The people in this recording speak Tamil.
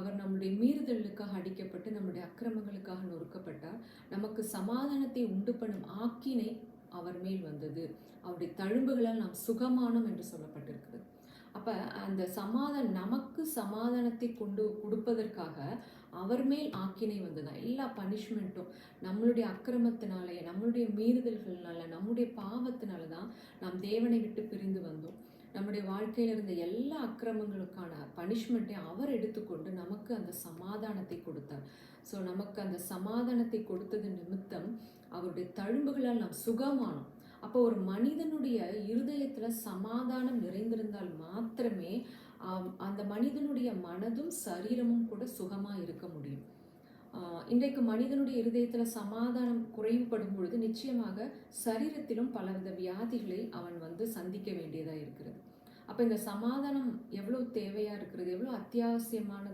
அவர் நம்முடைய மீறுதலுக்காக அடிக்கப்பட்டு நம்முடைய அக்கிரமங்களுக்காக நொறுக்கப்பட்டார். நமக்கு சமாதானத்தை உண்டு பண்ணும் ஆக்கினை அவர் மேல் வந்தது. அவருடைய தழும்புகளால் நாம் சுகமானோம் என்று சொல்லப்பட்டிருக்குது. அப்போ அந்த சமாதானம் நமக்கு சமாதானத்தை கொண்டு கொடுப்பதற்காக அவர் மேல் ஆக்கினை வந்ததா? எல்லா பனிஷ்மெண்ட்டும் நம்மளுடைய அக்கிரமத்தினாலே நம்மளுடைய மீறுதல்கள்னால நம்முடைய பாவத்தினால தான் நாம் தேவனை விட்டு பிரிந்து வந்தோம். நம்முடைய வாழ்க்கையில் இருந்த எல்லா அக்கிரமங்களுக்கான பனிஷ்மெண்ட்டை அவர் எடுத்துக்கொண்டு நமக்கு அந்த சமாதானத்தை கொடுத்தார். ஸோ நமக்கு அந்த சமாதானத்தை கொடுத்தது நிமித்தம் அவருடைய தழும்புகளால் நாம் சுகமானோம். அப்போ ஒரு மனிதனுடைய இருதயத்தில் சமாதானம் நிறைந்திருந்தால் மாத்திரமே அந்த மனிதனுடைய மனதும் சரீரமும் கூட சுகமாக இருக்க முடியும். இன்றைக்கு மனிதனுடைய இருதயத்தில் சமாதானம் குறைவுபடும் பொழுது நிச்சயமாக சரீரத்திலும் பலவித வியாதிகளை அவன் வந்து சந்திக்க வேண்டியதாக இருக்கிறது. அப்போ இந்த சமாதானம் எவ்வளோ தேவையாக இருக்கிறது? எவ்வளோ அத்தியாவசியமானது?